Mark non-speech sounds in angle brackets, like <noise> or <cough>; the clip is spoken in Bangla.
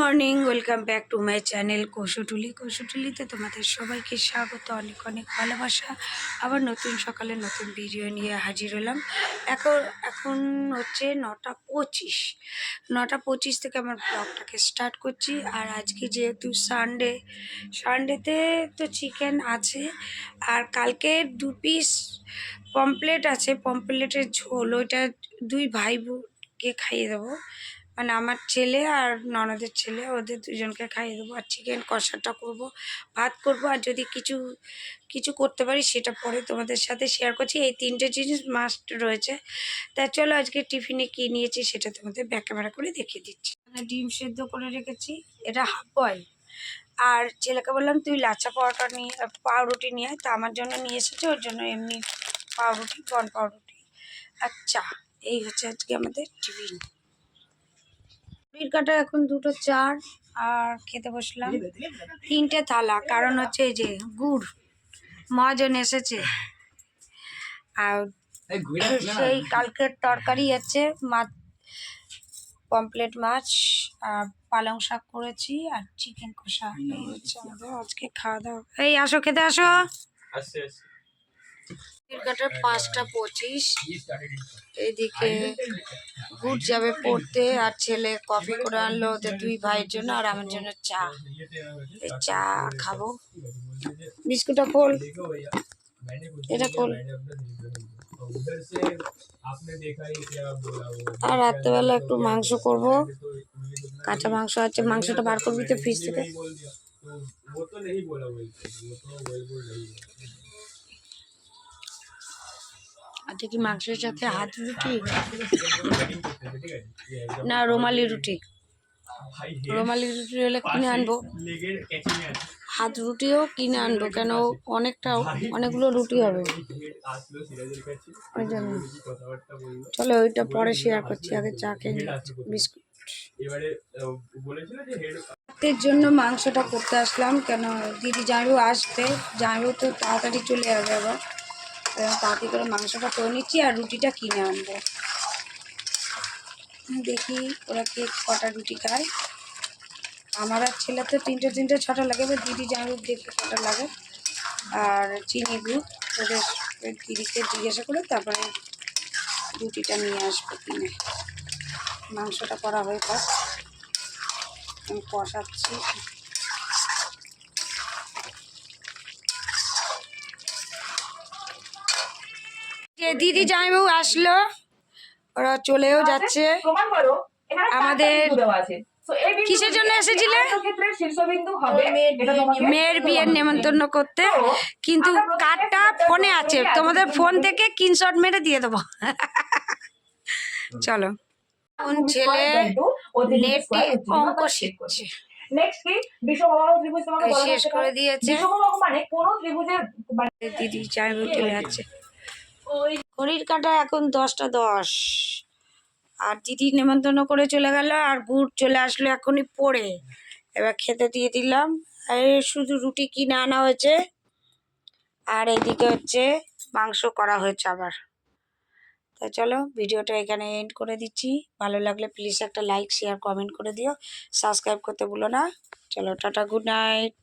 Morning, welcome back to my channel Koushutuli. কৌশুটুলিতে তোমাদের সবাইকে স্বাগত, অনেক অনেক ভালোবাসা। আবার নতুন সকালে নতুন ভিডিও নিয়ে হাজির হলাম। এখন এখন হচ্ছে নটা পঁচিশ। নটা পঁচিশ থেকে আমার ব্লগটাকে স্টার্ট করছি। আর আজকে যেহেতু সানডে সানডেতে তো চিকেন আছে। আর কালকে দু পিস পমপ্লেট আছে। পমপ্লেটের ঝোল, ওইটা দুই ভাই বোনকে খাইয়ে দেবো। মানে আমার ছেলে আর ননদের ছেলে, ওদের দুজনকে খাইয়ে দেবো। আর চিকেন কষাটা করব, ভাত করব। আর যদি কিছু কিছু করতে পারি সেটা পরে তোমাদের সাথে শেয়ার করছি। এই তিনটে জিনিস মাস্ট রয়েছে। তা চলো আজকে টিফিনে কী নিয়েছি সেটা তোমাদের ব্যাক ক্যামেরা করে দেখিয়ে দিচ্ছি। ডিম সেদ্ধ করে রেখেছি। এটা হাফ বয়েল আর ছেলেকে বললাম, তুই লাচা পাউডার নিয়ে পাউরুটি নিয়ে তা আমার জন্য নিয়ে এসেছে। ওর জন্য এমনি পাউরুটি, বন পাউরুটি। চা এই হচ্ছে আজকে আমাদের টিফিন ঘড়ির কাটা এখন দুটো চার আর খেতে বসলাম তিনটে থালা, কারণ হচ্ছে এই যে গুড়, মহাজন এসেছে। আর সেই কালকের তরকারি আছে মাছ পমপ্লেট মাছ, আর পালং শাক করেছি, আর চিকেন কষা। এই হচ্ছে আমাদের আজকে খাওয়া দাওয়া। এই আসো, খেতে আসো। আসছে। কাটা পাঁচটা পঁচিশ। এদিকে গুড যাবে পড়তে আর ছেলে কফি করে আনলো ওদের দুই ভাইয়ের জন্য আর আমার জন্য চা। এই চা খাব। বিস্কুটটা খোল। এটা খোল। আর রাত্রেবেলা একটু মাংস করব। কাঁচা মাংস আছে, মাংসটা বার করবি তো ফ্রিজ থেকে। আচ্ছা কি মাংসের সাথে হাত রুটি? না <laughs> রোমালি রুটি। রোমালি রুটি হলে কিনে আনব। হাত রুটিও কিনে আনব কেন অনেকটা অনেকগুলো রুটি হবে। ওই জন্য চলো ওইটা পরে শেয়ার করছি আগে চা খেয়ে বিস্কুট। হাতের জন্য মাংসটা করতে আসলাম কেন দিদি জাঁড়ু আসবে জাঁড়ু তো তাড়াতাড়ি চলে যাবে আবার। তাড়াতাড়ি করে মাংসটা করে নিচ্ছি আর রুটিটা কিনে আনব। দেখি ওরা কে কটা রুটি খায়। আমার আর ছেলে তো তিনটে তিনটে, ছটা লাগে, এবার দিদি জামাইবাবু দেখে কটা লাগে। আর চিনি গুড় ওদের দিদিকে জিজ্ঞাসা করে তারপরে রুটিটা নিয়ে আসব কিনে। মাংসটা করা হয়ে থাক। আমি কষাচ্ছি। দিদি জামাইবাবু আসলো। ওরা চলেও যাচ্ছে। প্রমাণ করো এখানে আমাদের কিসের জন্য এসেছিলে? মেয়ের বিয়ের নেমন্তন্ন করতে। কিন্তু কার্ডটা ফোনে আছে। তোমাদের ফোন থেকে স্ক্রিনশট মেরে দিয়ে দেবো। চলো। কোন ছেলে নেটে অঙ্ক শিখছে। নেক্সট কি? বিষমবাহু ত্রিভুজ তোমাকে বলা শেষ করে দিয়েছে। বিষমবাহু মানে কোন ত্রিভুজের মানে দিদি জামাইবাবু চলে যাচ্ছে। ঘড়ির কাটা এখন দশটা দশ। আর দিদি নেমন্তন্ন করে চলে গেল আর গুড় চলে আসলো এখনই পড়ে এবার খেতে দিয়ে দিলাম। আর শুধু রুটি কিনে আনা হয়েছে। আর এইদিকে হচ্ছে মাংস করা হয়েছে আবার। তা চলো ভিডিওটা এখানে এন্ড করে দিচ্ছি। ভালো লাগলে প্লিজ একটা লাইক শেয়ার কমেন্ট করে দিও। সাবস্ক্রাইব করতে ভুলো না। চলো টাটা গুড নাইট